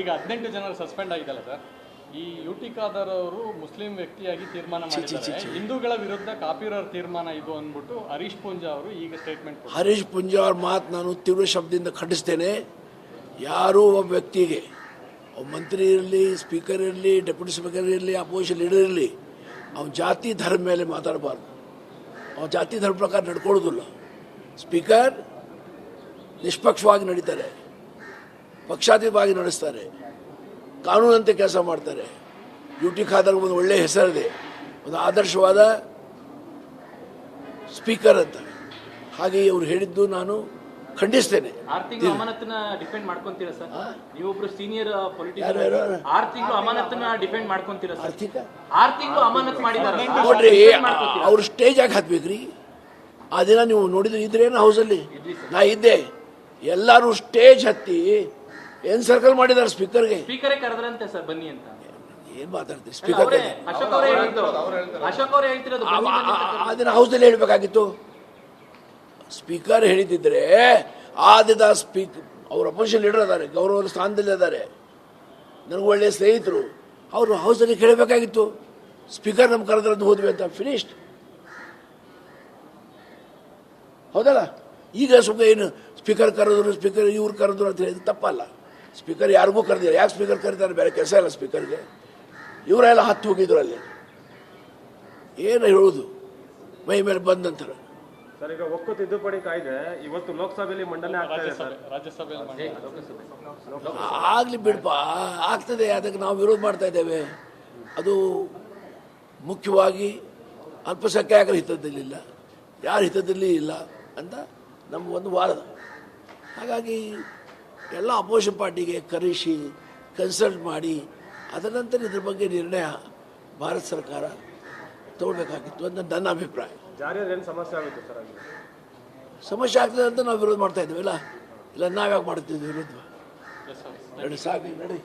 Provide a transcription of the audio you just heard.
ಈಗ ಹದಿನೆಂಟು ಜನರು ಸಸ್ಪೆಂಡ್ ಆಗಿದ್ದಲ್ಲ ಸರ್. ಈ ಯುಟಿ ಖಾದರ್ ಅವರು ಮುಸ್ಲಿಂ ವ್ಯಕ್ತಿಯಾಗಿ ತೀರ್ಮಾನ ಮಾಡಿದ್ದಾರೆ. ಹಿಂದೂಗಳ ವಿರುದ್ಧ ಕಾಪಿರರ್ ತೀರ್ಮಾನ ಇದು ಅಂದ್ಬಿಟ್ಟು ಹರೀಶ್ ಪೂಂಜಾ ಅವರು ಈಗ ಸ್ಟೇಟ್ಮೆಂಟ್ ಹರೀಶ್ ಪುಂಜ ಅವ್ರ ಮಾತು ನಾನು ತೀವ್ರ ಶಬ್ದದಿಂದ ಖಂಡಿಸ್ತೇನೆ. ಯಾರೂ ಒಬ್ಬ ವ್ಯಕ್ತಿಗೆ ಒಬ್ಬ ಮಂತ್ರಿ ಇರಲಿ ಸ್ಪೀಕರ್ ಇರಲಿ ಡೆಪ್ಯೂಟಿ ಸ್ಪೀಕರ್ ಇರಲಿ ಅಪೋಸಿಷನ್ ಲೀಡರ್ ಇರಲಿ ಅವನ ಜಾತಿ ಧರ್ಮ ಮೇಲೆ ಮಾತಾಡಬಾರ್ದು. ಅವನ ಜಾತಿ ಧರ್ಮ ಪ್ರಕಾರ ನಡ್ಕೊಳ್ಳೋದಿಲ್ಲ. ಸ್ಪೀಕರ್ ನಿಷ್ಪಕ್ಷವಾಗಿ ನಡೀತಾರೆ. ಪಕ್ಷಾತೀತವಾಗಿ ನಡೆಸ್ತಾರೆ. ಕಾನೂನಂತೆ ಕೆಲಸ ಮಾಡ್ತಾರೆ. ಡ್ಯೂಟಿ ಟಿ ಖಾದರ್ ಒಂದು ಒಳ್ಳೆಯ ಹೆಸರಿದೆ. ಒಂದು ಆದರ್ಶವಾದ ಸ್ಪೀಕರ್ ಅಂತ. ಹಾಗೆ ಇವರು ಹೇಳಿದ್ದು ನಾನು ಖಂಡಿಸ್ತೇನೆ. ನೋಡ್ರಿ ಅವ್ರು ಸ್ಟೇಜ್ ಆಗಿ ಹತ್ಬೇಕ್ರಿ ಆ ದಿನ ನೀವು ನೋಡಿದ್ರೆ ಇದ್ರೇನು ಹೌಸಲ್ಲಿ ನಾ ಇದ್ದೆ. ಎಲ್ಲರೂ ಸ್ಟೇಜ್ ಹತ್ತಿ ಏನ್ ಸರ್ಕಲ್ ಮಾಡಿದ್ದಾರೆ ಸ್ಪೀಕರ್ಗೆ ಸ್ಪೀಕರೇ ಕರೆದ್ರಂತೆ ಸರ್ ಬನ್ನಿ ಅಂತ. ಏನ್ ಮಾತಾಡ್ತೀರಿ? ಸ್ಪೀಕರ್ ಅವರೇ ಅಶೋಕ್ ಅವರೇ ಹೇಳಿದ್ದು ಅಶೋಕ್ ಅವರೇ ಹೇಳ್ತಿರೋದು ಬನ್ನಿ ಬನ್ನಿ ಅಂತ ಕರೆದ್ರು. ಆ ದಿನ ಹೌಸಲ್ಲಿ ಹೇಳ್ಬೇಕಾಗಿತ್ತು? ಸ್ಪೀಕರ್ ಹೇಳಿದಿದ್ರೆ ಆದ್ಯದ ದಿನ ಸ್ಪೀಕ್ ಅವ್ರ ಅಪೋಸಿಷನ್ ಲೀಡರ್ ಅದಾರೆ ಗೌರವ ಸ್ಥಾನದಲ್ಲಿ ಅದಾರೆ ನನಗೆ ಒಳ್ಳೆಯ ಸ್ನೇಹಿತರು. ಅವರು ಹೌಸಲ್ಲಿ ಕೇಳಬೇಕಾಗಿತ್ತು? ಸ್ಪೀಕರ್ ನಮ್ಮ ಕರೆದ್ರದ್ದು ಹೋದ್ವಿ ಅಂತ ಫಿನಿಶ್ಡ್ ಹೌದಲ್ಲ? ಈಗ ಸುಮ್ಮನೆ ಏನು ಸ್ಪೀಕರ್ ಕರೆದ್ರು ಸ್ಪೀಕರ್ ಇವ್ರು ಕರೆದ್ರು ಅಂತ ಹೇಳಿದ್ರೆ ತಪ್ಪಲ್ಲ. ಸ್ಪೀಕರ್ ಯಾರಿಗೂ ಕರೆದಿಲ್ಲ. ಯಾಕೆ ಸ್ಪೀಕರ್ ಕರೀತಾರೆ? ಬೇರೆ ಕೆಲಸ ಇಲ್ಲ ಸ್ಪೀಕರ್ಗೆ ಇವರೆಲ್ಲ ಹತ್ತು ಹೋಗಿದ್ರು ಅಲ್ಲಿ. ಏನು ಹೇಳೋದು? ಮೈ ಮೇಲೆ ನಂತರ ಸರ್ ಈಗ ಒಕ್ಕು ತಿದ್ದುಪಡಿ ಕಾಯ್ದೆ ಇವತ್ತು ಲೋಕಸಭೆಯಲ್ಲಿ ಮಂಡನೆ ಆಗ್ಲಿ ಬಿಡಪ್ಪ ಆಗ್ತದೆ. ಅದಕ್ಕೆ ನಾವು ವಿರೋಧ ಮಾಡ್ತಾ ಇದ್ದೇವೆ. ಅದು ಮುಖ್ಯವಾಗಿ ಅಲ್ಪಸಂಖ್ಯಾತರ ಹಿತದಲ್ಲಿಲ್ಲ ಯಾರ ಹಿತದಲ್ಲಿ ಇಲ್ಲ ಅಂತ ನಮ್ಮ ಒಂದು ವಾದ. ಹಾಗಾಗಿ ಎಲ್ಲ ಅಪೋಸಿಷನ್ ಪಾರ್ಟಿಗೆ ಕರೆಸಿ ಕನ್ಸಲ್ಟ್ ಮಾಡಿ ಅದರ ನಂತರ ಇದ್ರ ಬಗ್ಗೆ ನಿರ್ಣಯ ಭಾರತ ಸರ್ಕಾರ ತಗೊಳ್ಬೇಕಾಗಿತ್ತು ಅಂತ ನನ್ನ ಅಭಿಪ್ರಾಯ. ಸಮಸ್ಯೆ ಆಗುತ್ತೆ ಸರ್ ಸಮಸ್ಯೆ ಆಗ್ತದೆ ಅಂತ ನಾವು ವಿರೋಧ ಮಾಡ್ತಾ ಇದ್ದೀವಿ ಇಲ್ಲ? ನಾವ್ಯಾಕೆ ಮಾಡ್ತಿದ್ವಿ ವಿರೋಧ? ಎಸ್ ಸರ್ ನಡಿ ಸಾಕು ನಡಿ.